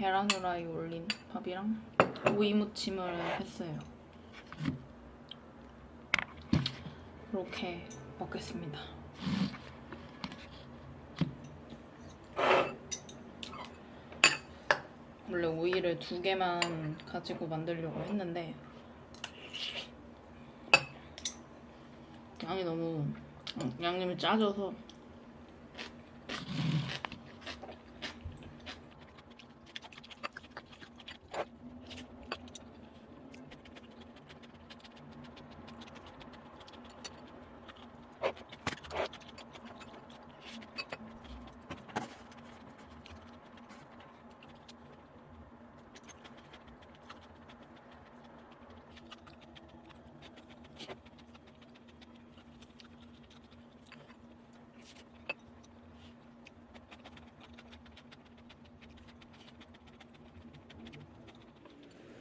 계란 후라이 올린 밥이랑 오이 무침을 했어요. 이렇게 먹겠습니다. 원래 오이를 두 개만 가지고 만들려고 했는데 양이 너무 어, 양념이 짜져서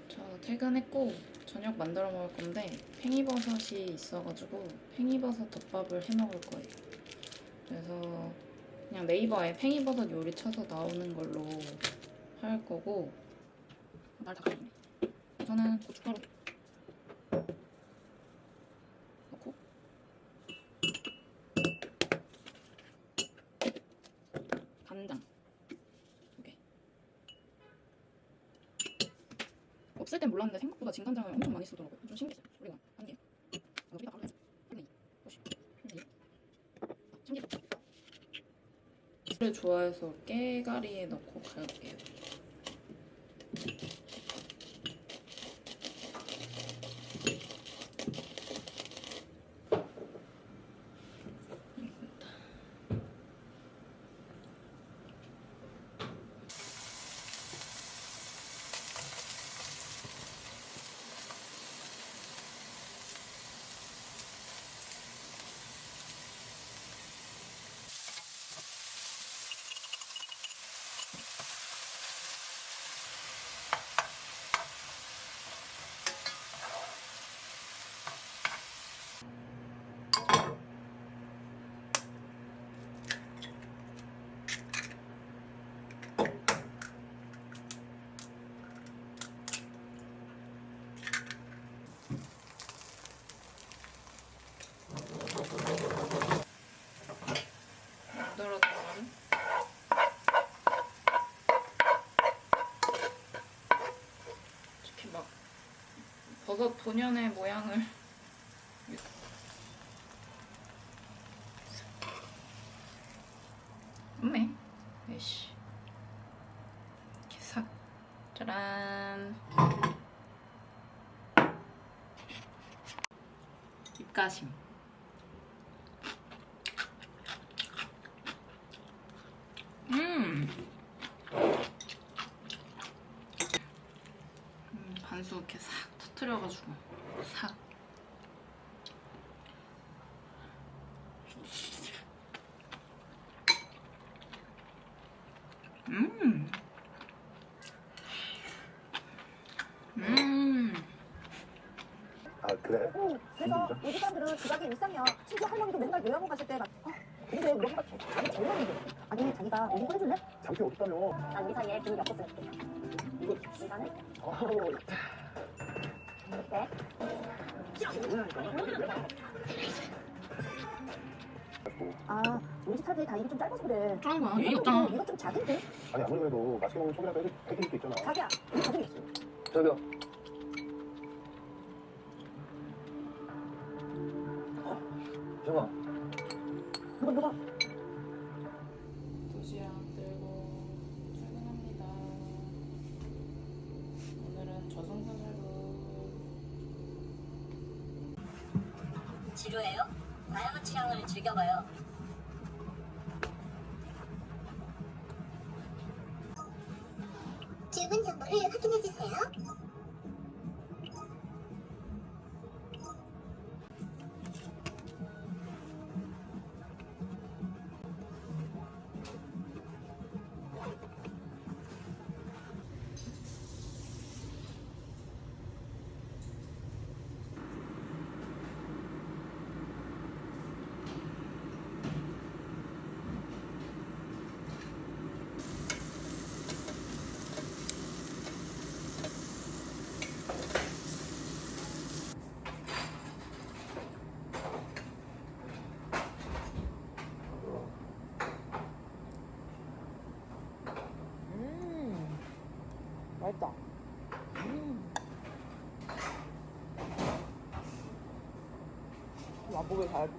저 퇴근했고 저녁 만들어 먹을 건데 팽이버섯이 있어가지고 팽이버섯 덮밥을 해 먹을 거예요. 그래서 그냥 네이버에 팽이버섯 요리 쳐서 나오는 걸로 할 거고 날다 가졌네. 우선은 고춧가루 넣고 간장 두 개. 없을 땐 몰랐는데 생각보다 진 간장을 엄청 많이 쓰더라고요. 좀 신기했어요. 우리가 한 개. 바로 한 개. 오십. 한 개. 참기. 를 좋아해서 깨가리에 넣고 갈게요. 버섯 본연의 모양을 없네. 에이씨. 싹 짜란. 입가심. 음. 음, 반숙 이렇게 싹 싹. 음. 음. 아 그래? 응, 그래서 요즘 사람들은 지각이 일상이야. 심지어 할머니도 맨날 요양원 가실 때 막, 어, 근데 우리 엄마가 자기 제일 많은데. 아니, 자기가 요즘 보내줄래? 잠시 어딨다며 난 우리 사이에 비밀이 없었으면 좋겠어. 이거 인간은? 아우 어때? 아, 우리 집 사람들이 다 입이 좀 짧아서 그래. 짠 거야. 얘 없잖아. 이거 좀 작은데? 아니 아무리 그래도 맛있게 먹는 척이라도 해줄, 해줄 수 있잖아 자기야, 우리 가족이 있어. 저기요 정아 누가, 누가? 필요해요? 다양한 취향을 즐겨봐요. 주문 정보를 확인해주세요. 맛보기 잘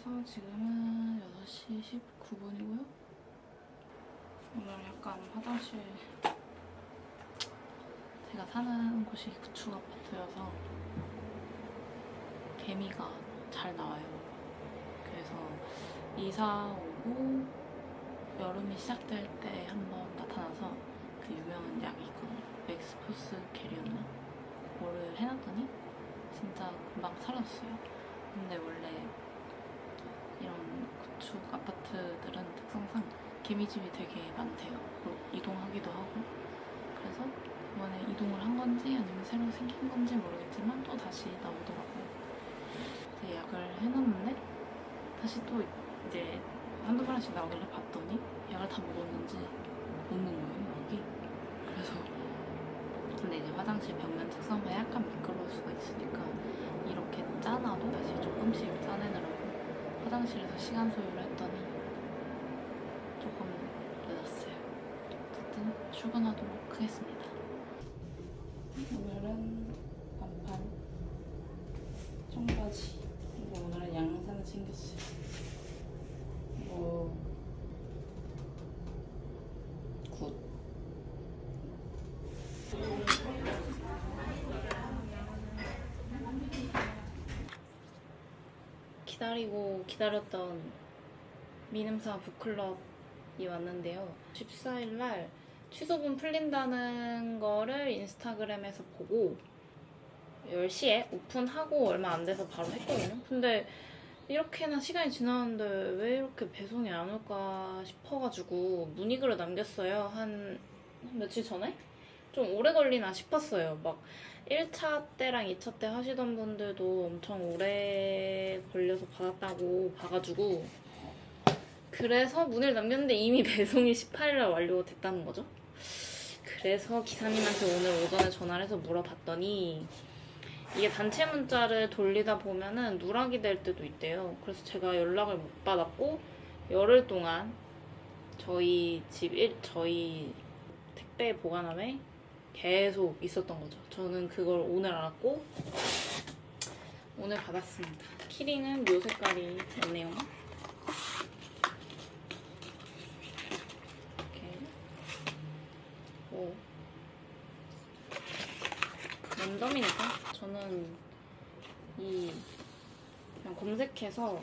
해서 지금은 6시 19분이고요. 오늘 약간 화장실 제가 사는 곳이 구축 아파트여서 개미가 잘 나와요. 그래서 이사 오고 여름이 시작될 때 한번 나타나서 그 유명한 약이 있거든요. 맥스포스 캐리였나? 그거를 해놨더니 진짜 금방 사라졌어요. 근데 원래 구축 아파트들은 특성상 개미집이 되게 많대요. 또 이동하기도 하고. 그래서 이번에 이동을 한 건지 아니면 새로 생긴 건지 모르겠지만 또 다시 나오더라고요. 이제 약을 해놨는데 다시 또 이제 한두 번씩 나오길래 봤더니 약을 다 먹었는지 없는 거예요, 여기. 그래서 근데 이제 화장실 벽면 특성상 약간 미끄러울 수가 있으니까 이렇게 짜놔도 다시 조금씩 짜내느라고 화장실에서 시간 소요를 했더니 조금 늦었어요. 어쨌든 출근하도록 하겠습니다. 오늘은 반팔 청바지 그리고 오늘은 양산을 챙겼어요. 이거 굿. 기다리고 기다렸던 미ንም사 북클럽이 왔는데요. 14일 날 취소분 풀린다는 거를 인스타그램에서 보고 10시에 오픈하고 얼마 안 돼서 바로 했거든요. 근데 이렇게나 시간이 지났는데 왜 이렇게 배송이 안 올까 싶어가지고 문의글을 남겼어요. 한, 한 며칠 전에? 좀 오래 걸리나 싶었어요. 막 1차 때랑 2차 때 하시던 분들도 엄청 오래 걸려서 받았다고 봐가지고 그래서 문의를 남겼는데 이미 배송이 18일날 완료됐다는 거죠. 그래서 기사님한테 오늘 오전에 전화를 해서 물어봤더니 이게 단체 문자를 돌리다 보면은 누락이 될 때도 있대요. 그래서 제가 연락을 못 받았고 열흘 동안 저희 집 일, 저희 택배 보관함에 계속 있었던 거죠. 저는 그걸 오늘 알았고 오늘 받았습니다. 키링은 요 색깔이 맞네요. 이렇게 오 랜덤이니까 저는 이 그냥 검색해서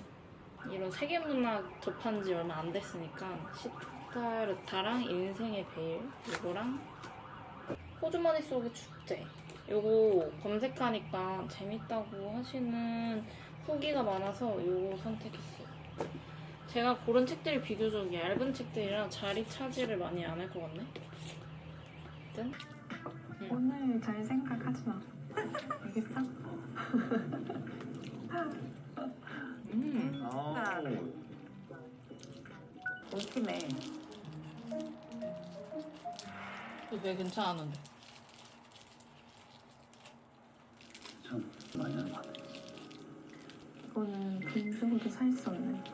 이런 세계문학 접한 지 얼마 안 됐으니까 시타르타랑 인생의 베일 이거랑 호주머니 속의 축제 요거 검색하니까 재밌다고 하시는 후기가 많아서 요거 선택했어요 제가 고른 책들이 비교적 얇은 책들이라 자리 차지를 많이 안 할 것 같네 아무튼 오늘 잘 생각하지 마. 알겠어? 음 아. 웃기네. 왜 괜찮았는데 참 많이 하는 것 같아. 이거는 빈속으로 살 수 없는. 지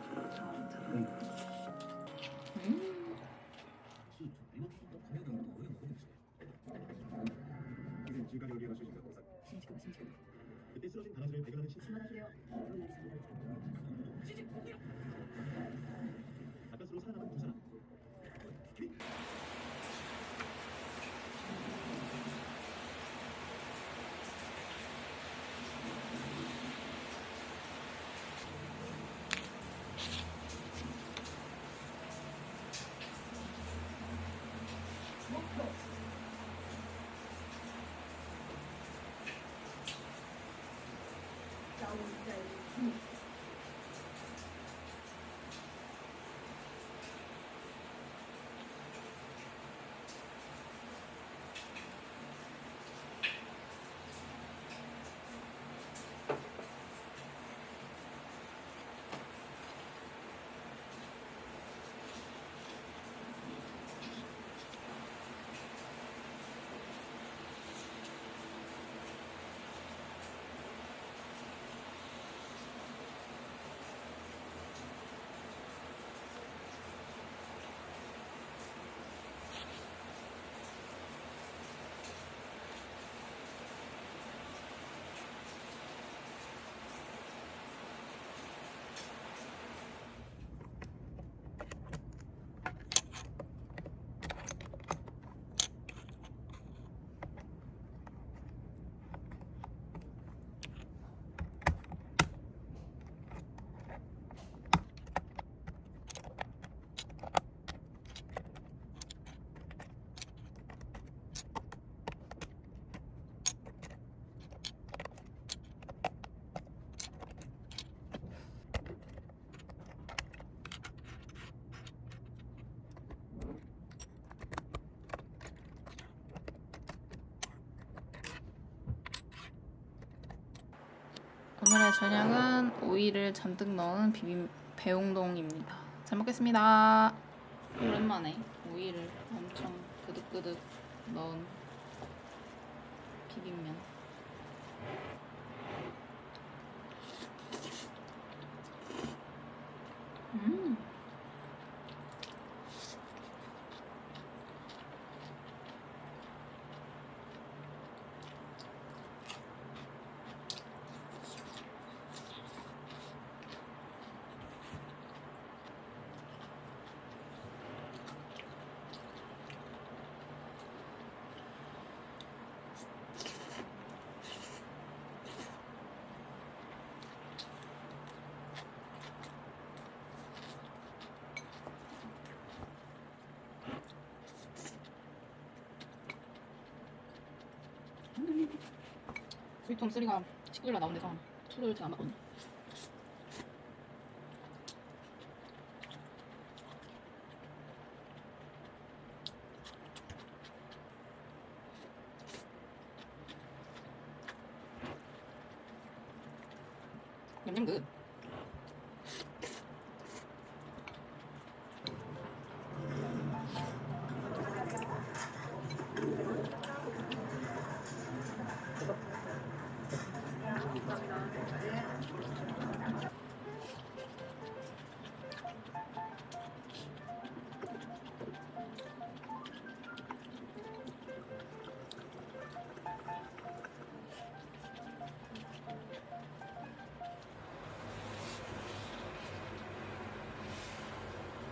저녁은 오이를 잔뜩 넣은 비빔 배용동입니다. 잘 먹겠습니다. 오랜만에 오이를 엄청 그득그득 넣은 비빔면. 음. 스위트홈 3가 19일날 나온 데서 술을 잘안 먹거든요.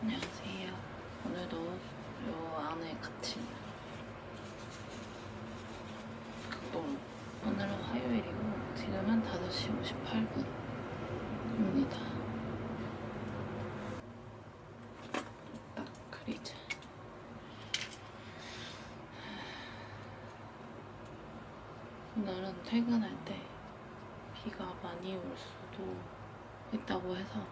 안녕하세요. 오늘도 요 안에 같이 6시 58분입니다. 딱 그리자. 오늘은 퇴근할 때 비가 많이 올 수도 있다고 해서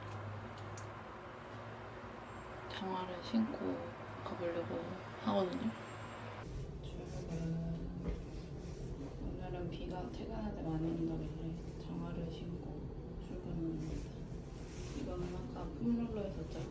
장화를 신고 가보려고 하거든요. 신고 출근합니다. 이거는 아까 폼롤러에서 짰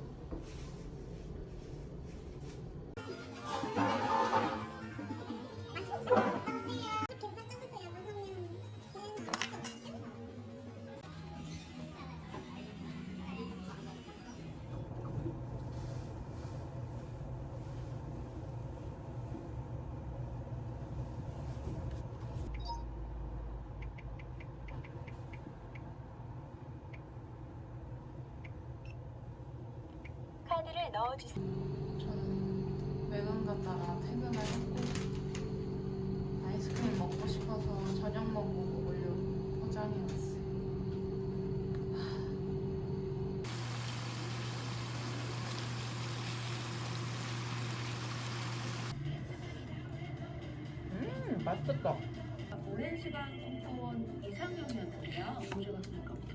카드를 넣어주세요. 저는 외관 갔다가 퇴근을 했고 아이스크림 먹고 싶어서 저녁 먹고 먹으려고 포장해 왔어요. 음 맛있겠다. 오랜 시간 공포원 이상형이었는데요. 문제가 생길 봐.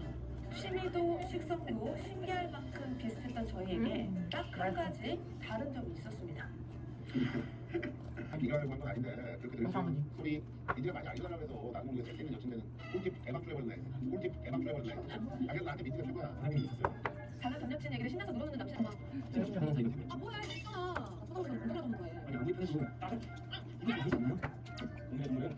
12도 식성도 신기할 만큼 비슷했던 저희에게 음, 음. 딱한 그러니까. 가지 다른 점이 있었습니다. 이러는 것도 아닌데 그렇게 들으면 소리 이제 많이 알던 사람에서 나는 우리가 세계는 여친되는 꿀팁 대박 줄여버렸네. 꿀팁 대박 줄여버렸네. 아 그래서 나한테 미팅가 최고야 사람이 있었어요. 다른 전 여친 얘기를 신나서 물어보는 남친 제가 좀 변한 사이가 아 뭐야 있잖아 쳐다보면서 못 알아보는 거예요? 아니 우리 편에서 다른 이게 아니지 않나요? 동네 동물은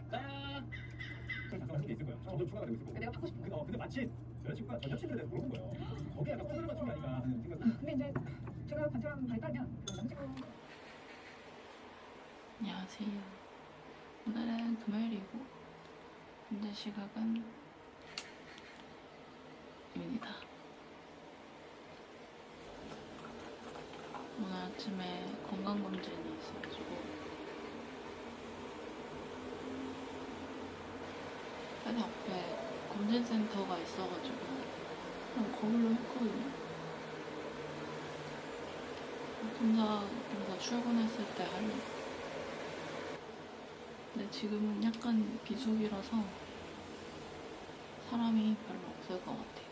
그걸 작성하는 게 있을 거야 점점 추가가 되고 있을 거고. 내가 받고 싶은 거. 어, 근데 마치 여자친구가 전 여친들에 대해서 물어본 거예요 거기에 약간 꼬리를 맞춘 게 아닌가 하는 생각이 근데 이제 제가 관찰한 바에 따르면 그 남친구 안녕하세요. 오늘은 금요일이고 현재 시각은 입니다. 오늘 아침에 건강검진이 있어가지고 회사 앞에 검진센터가 있어가지고 그냥 거기로 했거든요. 검사, 검사 출근했을 때 하려고. 근데 지금은 약간 비수기라서 사람이 별로 없을 것 같아요.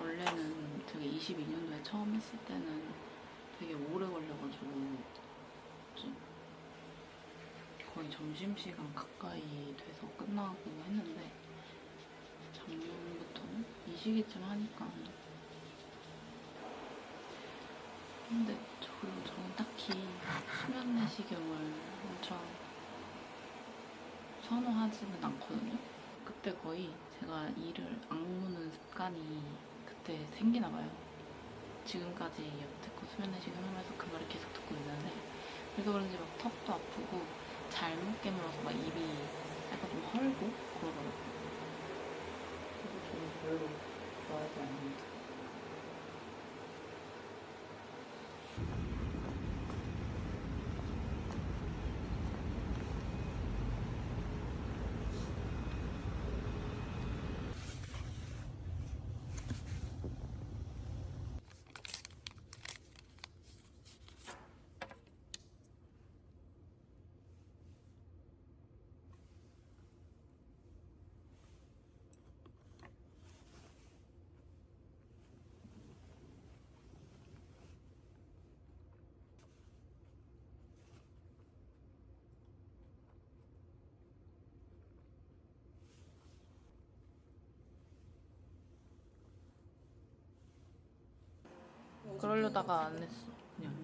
원래는 되게 22년도에 처음 했을 때는 되게 오래 걸려가지고 좀 거의 점심시간 가까이 돼서 끝나고 했는데 작년부터는 이 시기쯤 하니까 근데 저는, 저는 딱히 수면 내시경을 엄청 선호하지는 않거든요. 그때 거의 제가 이를 악무는 습관이 그때 생기나 봐요. 지금까지 여태껏 수면 내시경 하면서 그 말을 계속 듣고 있는데 그래서 그런지 막 턱도 아프고 잘못 깨물어서 막 입이 약간 좀 헐고 그러더라고요. 그래서 저는 별로 좋아하지 않는데. 그러려다가 안 했어. 그냥.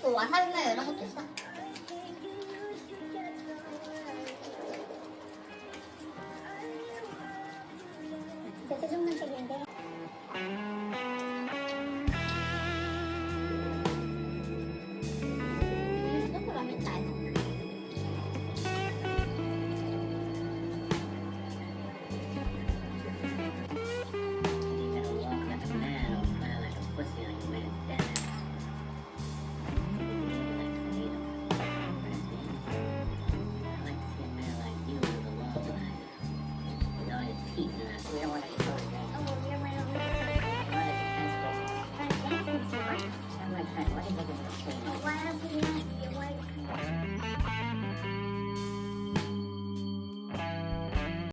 뭐 와사비나 이런 것도 있어?